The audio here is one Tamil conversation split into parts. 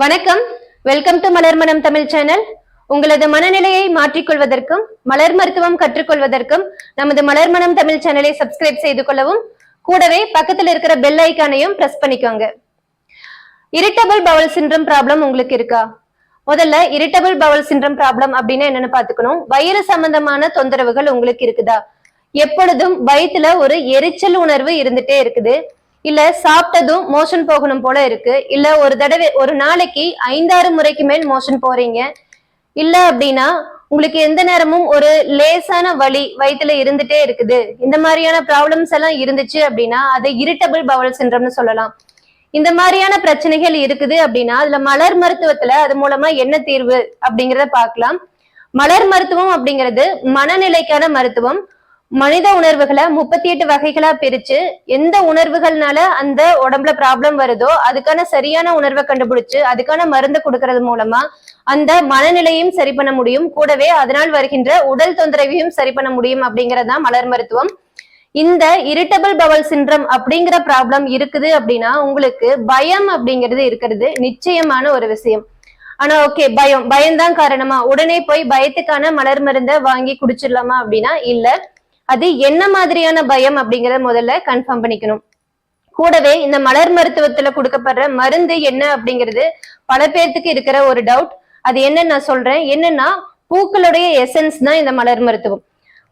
வணக்கம். Welcome to Malarmanam Tamil channel உங்களது மனநிலையை மாற்றிக்கொள்வதற்கும் மலர் மருத்துவம் கற்றுக்கொள்வதற்கும் நமது மலர்மனம் தமிழ் சேனலை சப்ஸ்கிரைப் செய்து கொள்ளவும் கூடவே பக்கத்தில் இருக்கிற பெல் ஐக்கானையும் பிரஸ் பண்ணிக்கோங்க. இரிட்டபிள் பவல் சிண்ட்ரம் ப்ராப்ளம் உங்களுக்கு இருக்கா? முதல்ல இரிட்டபிள் பவல் சிண்ட்ரம் ப்ராப்ளம் அப்படின்னா என்னன்னு பாத்துக்கணும் வயிறு சம்பந்தமான தொந்தரவுகள் உங்களுக்கு இருக்குதா? எப்பொழுதும் வயிற்றுல ஒரு எரிச்சல் உணர்வு இருந்துட்டே இருக்குது. இல்ல சாப்பிட்டதும் மோஷன் போகணும் போல இருக்கு. இல்ல ஒரு தடவை ஒரு நாளைக்கு ஐந்தாறு முறைக்கு மேல் மோஷன் போறீங்க. இல்ல அப்படின்னா உங்களுக்கு எந்த நேரமும் ஒரு லேசான வலி வயிற்றுல இருந்துட்டே இருக்குது. இந்த மாதிரியான ப்ராப்ளம்ஸ் எல்லாம் இருந்துச்சு அப்படின்னா அது இரிட்டபிள் பவல் சிண்ட்ரம்னு சொல்லலாம். இந்த மாதிரியான பிரச்சனைகள் இருக்குது அப்படின்னா அதுல மலர் மருத்துவத்துல அது மூலமா என்ன தீர்வு அப்படிங்கிறத பார்க்கலாம். மலர் மருத்துவம் அப்படிங்கிறது மனநிலைக்கான மருத்துவம். மனித உணர்வுகளை முப்பத்தி எட்டு வகைகளா பிரிச்சு எந்த உணர்வுகள்னால அந்த உடம்புல ப்ராப்ளம் வருதோ அதுக்கான சரியான உணர்வை கண்டுபிடிச்சு அதுக்கான மருந்து கொடுக்கறது மூலமா அந்த மனநிலையும் சரி பண்ண முடியும். கூடவே அதனால் வருகின்ற உடல் தொந்தரவையும் சரி பண்ண முடியும் அப்படிங்கறதுதான் மலர் மருத்துவம். இந்த இரிட்டபிள் பவல் சிண்ட்ரம் அப்படிங்கிற ப்ராப்ளம் இருக்குது அப்படின்னா உங்களுக்கு பயம் அப்படிங்கிறது இருக்கிறது. நிச்சயமான ஒரு விஷயம். ஆனா ஓகே பயம். பயம்தான் காரணமா. உடனே போய் பயத்துக்கான மலர் மருந்தை வாங்கி குடிச்சிடலாமா அப்படின்னா இல்ல. அது என்ன மாதிரியான பயம் அப்படிங்கறத முதல்ல கன்ஃபார்ம் பண்ணிக்கணும். கூடவே இந்த மலர் மருத்துவத்துல கொடுக்கப்படுற மருந்து என்ன அப்படிங்கிறது பல பேர்த்துக்கு இருக்கிற ஒரு டவுட் அது என்ன நான் சொல்றேன். என்னன்னா பூக்களுடைய எசன்ஸ் தான் இந்த மலர் மருத்துவம்.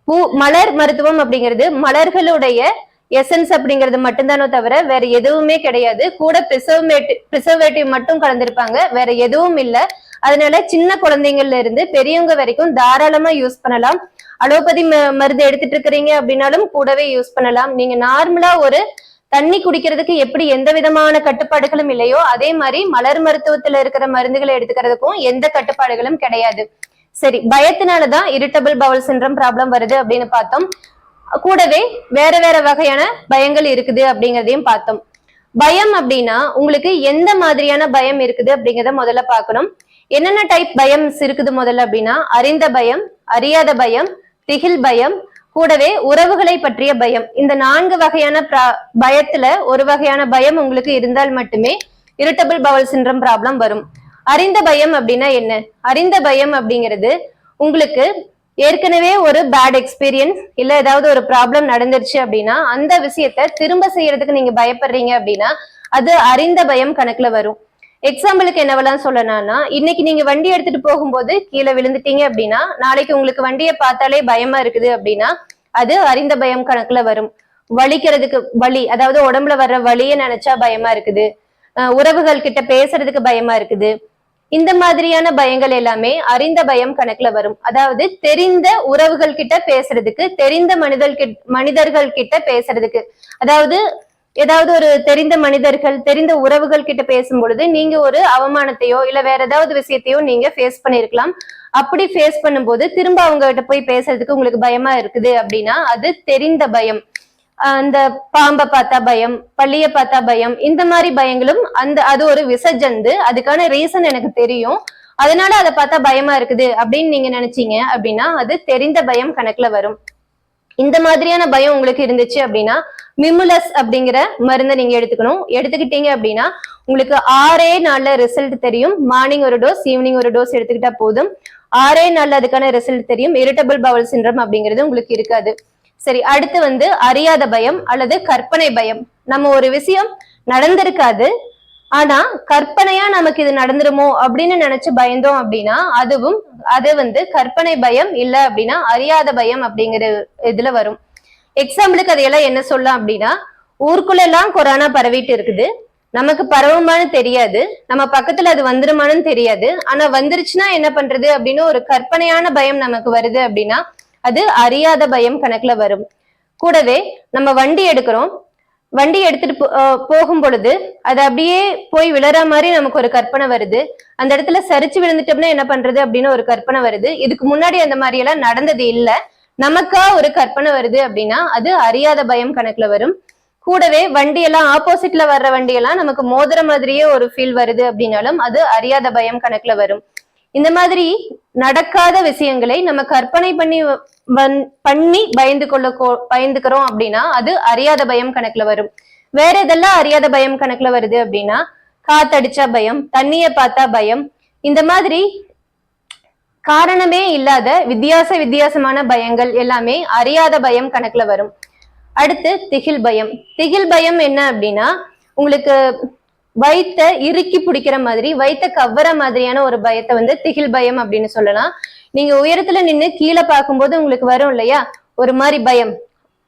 பூ மலர் மருத்துவம் அப்படிங்கிறது மலர்களுடைய எசன்ஸ் அப்படிங்கிறது மட்டும்தானோ தவிர வேற எதுவுமே கிடையாது. கூட பிரிசர்வேட்டிவ் ப்ரிசர்வேட்டிவ் மட்டும் கலந்திருப்பாங்க. வேற எதுவும் இல்லை. அதனால சின்ன குழந்தைங்கள்ல இருந்து பெரியவங்க வரைக்கும் தாராளமா யூஸ் பண்ணலாம். அலோபதி ம- மருந்து எடுத்துட்டு இருக்கிறீங்க அப்படின்னாலும் கூடவே யூஸ் பண்ணலாம். நீங்க நார்மலா ஒரு தண்ணி குடிக்கிறதுக்கு எப்படி எந்த விதமான கட்டுப்பாடுகளும் இல்லையோ அதே மாதிரி மலர் மருத்துவத்துல இருக்கிற மருந்துகளை எடுத்துக்கிறதுக்கும் எந்த கட்டுப்பாடுகளும் கிடையாது. சரி பயத்தினாலதான் இரிட்டபிள் பவுல் சின்ரம் ப்ராப்ளம் வருது அப்படின்னு பார்த்தோம். கூடவே வேற வேற வகையான பயங்கள் இருக்குது அப்படிங்கறதையும் பார்த்தோம். பயம் அப்படின்னா உங்களுக்கு எந்த மாதிரியான பயம் இருக்குது அப்படிங்கறத முதல்ல பார்க்கணும். என்னென்ன டைப் பயம்ஸ் இருக்குது முதல்ல அப்படின்னா அறிந்த பயம் அறியாத பயம் திகில் பயம் கூடவே உறவுகளை பற்றிய பயம். இந்த நான்கு வகையான பயத்துல ஒரு வகையான பயம் உங்களுக்கு இருந்தால் மட்டுமே இரிட்டபிள் பவல் சின்ரம் ப்ராப்ளம் வரும். அறிந்த பயம் அப்படின்னா என்ன? அறிந்த பயம் அப்படிங்கிறது உங்களுக்கு ஏற்கனவே ஒரு பேட் எக்ஸ்பீரியன்ஸ் இல்ல ஏதாவது ஒரு ப்ராப்ளம் நடந்துருச்சு அப்படின்னா அந்த விஷயத்த திரும்ப செய்யறதுக்கு நீங்க பயப்படுறீங்க அப்படின்னா அது அறிந்த பயம் கணக்குல வரும். எக்ஸாம்பிளுக்கு என்னவெல்லாம் சொல்லணும்னா இன்னைக்கு நீங்க வண்டி எடுத்துட்டு போகும்போது கீழே விழுந்துட்டீங்க அப்படின்னா நாளைக்கு உங்களுக்கு வண்டியை பார்த்தாலே பயமா இருக்குது அப்படின்னா அது அறிந்த பயம் கணக்குல வரும். வலிக்கிறதுக்கு வலி அதாவது உடம்புல வர்ற வலியை நினைச்சா பயமா இருக்குது. உறவுகள் கிட்ட பேசுறதுக்கு பயமா இருக்குது. இந்த மாதிரியான பயங்கள் எல்லாமே அறிந்த பயம் கணக்குல வரும். அதாவது தெரிந்த உறவுகள் கிட்ட பேசுறதுக்கு தெரிந்த மனிதர்கள் மனிதர்கள் கிட்ட பேசுறதுக்கு. அதாவது ஏதாவது ஒரு தெரிந்த மனிதர்கள் தெரிந்த உறவுகள் கிட்ட பேசும் பொழுது நீங்க ஒரு அவமானத்தையோ இல்ல வேற ஏதாவது விஷயத்தையோ நீங்க ஃபேஸ் பண்ணிருக்கலாம். அப்படி ஃபேஸ் பண்ணும்போது திரும்ப அவங்க கிட்ட போய் பேசுறதுக்கு உங்களுக்கு பயமா இருக்குது அப்படின்னா அது தெரிந்த பயம். அந்த பாம்பை பார்த்தா பயம் பள்ளிய பார்த்தா பயம் இந்த மாதிரி பயங்களும் அந்த அது ஒரு விசஜந்து அதுக்கான ரீசன் எனக்கு தெரியும். அதனால அதை பார்த்தா பயமா இருக்குது அப்படின்னு நீங்க நினைச்சீங்க அப்படின்னா அது தெரிந்த பயம் கணக்குல வரும். இந்த மாதிரியான பயம் உங்களுக்கு இருந்துச்சு அப்படின்னா மிமுலஸ் அப்படிங்கிற மருந்தை நீங்க எடுத்துக்கணும். எடுத்துக்கிட்டீங்க அப்படின்னா உங்களுக்கு ஆறே நாள்ல ரிசல்ட் தெரியும். மார்னிங் ஒரு டோஸ் ஈவினிங் ஒரு டோஸ் எடுத்துக்கிட்டா போதும். ஆறே நாள்ல அதுக்கான ரிசல்ட் தெரியும். இரிட்டபிள் பவல் சின்ரம் அப்படிங்கிறது உங்களுக்கு இருக்காது. சரி அடுத்து வந்து அறியாத பயம் அல்லது கற்பனை பயம். நம்ம ஒரு விஷயம் நடந்திருக்காது. ஆனா கற்பனையா நமக்கு இது நடந்துருமோ அப்படின்னு நினைச்சு பயந்தோம் அப்படின்னா அதுவும் அது வந்து கற்பனை பயம் இல்ல அப்படின்னா அறியாத பயம் அப்படிங்கிற இதுல வரும். எக்ஸாம்பிளுக்கு அதையெல்லாம் என்ன சொல்லலாம் அப்படின்னா ஊருக்குள்ள எல்லாம் கொரோனா பரவிட்டு இருக்குது. நமக்கு பரவுமான்னு தெரியாது. நம்ம பக்கத்துல அது வந்துருமான்னு தெரியாது. ஆனா வந்துருச்சுன்னா என்ன பண்றது அப்படின்னு ஒரு கற்பனையான பயம் நமக்கு வருது அப்படின்னா அது அறியாத பயம் கணக்குல வரும். கூடவே நம்ம வண்டி எடுக்கிறோம். வண்டி எடுத்துட்டு போ- போகும் பொழுது அது அப்படியே போய் விழற மாதிரி நமக்கு ஒரு கற்பனை வருது. அந்த இடத்துல சரிச்சு விழுந்துட்டோம்னா என்ன பண்றது அப்படின்னு ஒரு கற்பனை வருது. இதுக்கு முன்னாடி அந்த மாதிரி எல்லாம் நடந்தது இல்ல. நமக்கா ஒரு கற்பனை வருது அப்படின்னா அது அறியாத பயம் கணக்குல வரும். கூடவே வண்டி எல்லாம் ஆப்போசிட்ல வர்ற வண்டி எல்லாம் நமக்கு மோதுற மாதிரியே ஒரு ஃபீல் வருது அப்படின்னாலும் அது அறியாத பயம் கணக்குல வரும். இந்த மாதிரி நடக்காத விஷயங்களை நம்ம கற்பனை பண்ணி பண்ணி பயந்து கொள்ள பயந்துக்கிறோம் அப்படின்னா அது அறியாத பயம் கணக்குல வரும். வேற எதெல்லாம் அறியாத பயம் கணக்குல வருது அப்படின்னா காத்தடிச்சா பயம் தண்ணிய பார்த்தா பயம் இந்த மாதிரி காரணமே இல்லாத வித்தியாச வித்தியாசமான பயங்கள் எல்லாமே அறியாத பயம் கணக்குல வரும். அடுத்து திகில் பயம். திகில் பயம் என்ன அப்படின்னா உங்களுக்கு வயித்த இறுக்கி பிடிக்கிற மாதிரி வயித்த கவ்வற மாதிரியான ஒரு பயத்தை வந்து திகில் பயம் அப்படின்னு சொல்லலாம். நீங்க உயரத்துல நின்னு கீழே பார்க்கும்போது உங்களுக்கு வரும் இல்லையா? ஒரு மாதிரி பயம்.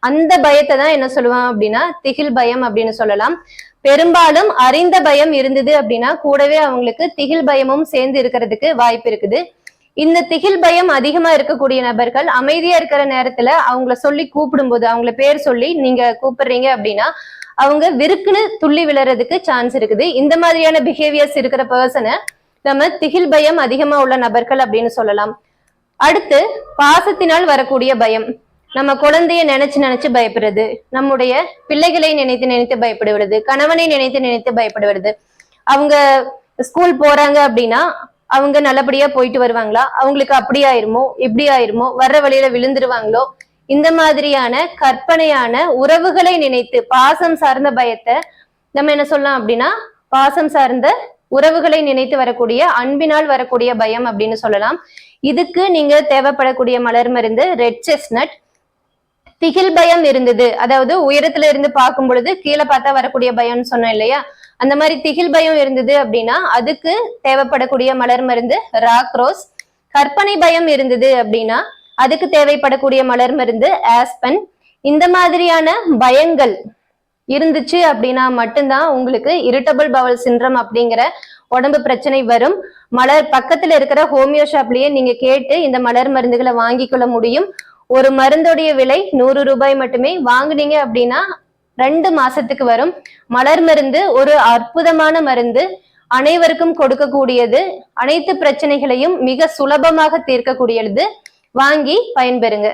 அந்த பயத்தை தான் என்ன சொல்லுவான் அப்படின்னா திகில் பயம் அப்படின்னு சொல்லலாம். பெரும்பாலும் அறிந்த பயம் இருந்தது அப்படின்னா கூடவே அவங்களுக்கு திகில் பயமும் சேர்ந்து இருக்கிறதுக்கு வாய்ப்பு இருக்குது. இந்த திகில் பயம் அதிகமா இருக்கக்கூடிய நபர்கள் அமைதியா இருக்கிற நேரத்துல அவங்கள சொல்லி கூப்பிடும்போது அவங்கள பேர் சொல்லி நீங்க கூப்பிடுறீங்க அப்படின்னா அவங்க விருக்குன்னு துள்ளி விழறதுக்கு சான்ஸ் இருக்குது. இந்த மாதிரியான பிஹேவியர்ஸ் இருக்கிற பர்சனை நம்ம திகில் பயம் அதிகமா உள்ள நபர்கள் அப்படின்னு சொல்லலாம். அடுத்து பாசத்தினால் வரக்கூடிய பயம். நம்ம குழந்தைய நினைச்சு நினைச்சு பயப்படுறது. நம்முடைய பிள்ளைகளை நினைத்து நினைத்து பயப்படுவது கணவனை நினைத்து நினைத்து பயப்படுவது அவங்க ஸ்கூல் போறாங்க அப்படின்னா அவங்க நல்லபடியா போயிட்டு வருவாங்களா? அவங்களுக்கு அப்படி ஆயிருமோ இப்படி ஆயிருமோ வர்ற வழியில விழுந்துருவாங்களோ? இந்த மாதிரியான கற்பனையான உறவுகளை நினைத்து பாசம் சார்ந்த பயத்தை நம்ம என்ன சொல்லலாம் அப்படின்னா பாசம் சார்ந்த உறவுகளை நினைத்து வரக்கூடிய அன்பினால் வரக்கூடிய பயம் அப்படின்னு சொல்லலாம். இதுக்கு நீங்க தேவைப்படக்கூடிய மலர் மருந்து ரெட் செஸ்னட் திகில் பயம் இருந்தது. அதாவது உயரத்துல இருந்து பார்க்கும் பொழுது கீழே பார்த்தா வரக்கூடிய பயம்னு சொன்னேன் இல்லையா? அந்த மாதிரி திகில் பயம் இருந்தது அப்படின்னா அதுக்கு தேவைப்படக்கூடிய மலர் மருந்து ராக்ரோஸ் கற்பனை பயம் இருந்தது அப்படின்னா அதுக்கு தேவைப்படக்கூடிய மலர் மருந்து ஆஸ்பன் இந்த மாதிரியான பயங்கள் இருந்துச்சு அப்படின்னா மட்டும்தான் உங்களுக்கு இரிட்டபிள் பவல் சின்ரம் அப்படிங்கிற உடம்பு பிரச்சனை வரும். மலர் பக்கத்துல இருக்கிற ஹோமியோ ஷாப்லயே நீங்க கேட்டு இந்த மலர் மருந்துகளை வாங்கிக் கொள்ள முடியும். ஒரு மருந்துடைய விலை நூறு ரூபாய் மட்டுமே. வாங்குனீங்க அப்படின்னா ரெண்டு மாசத்துக்கு வரும். மலர் மருந்து ஒரு அற்புதமான மருந்து. அனைவருக்கும் கொடுக்கக்கூடியது. அனைத்து பிரச்சனைகளையும் மிக சுலபமாக தீர்க்கக்கூடியது. வாங்கி பயன்பெறுங்க.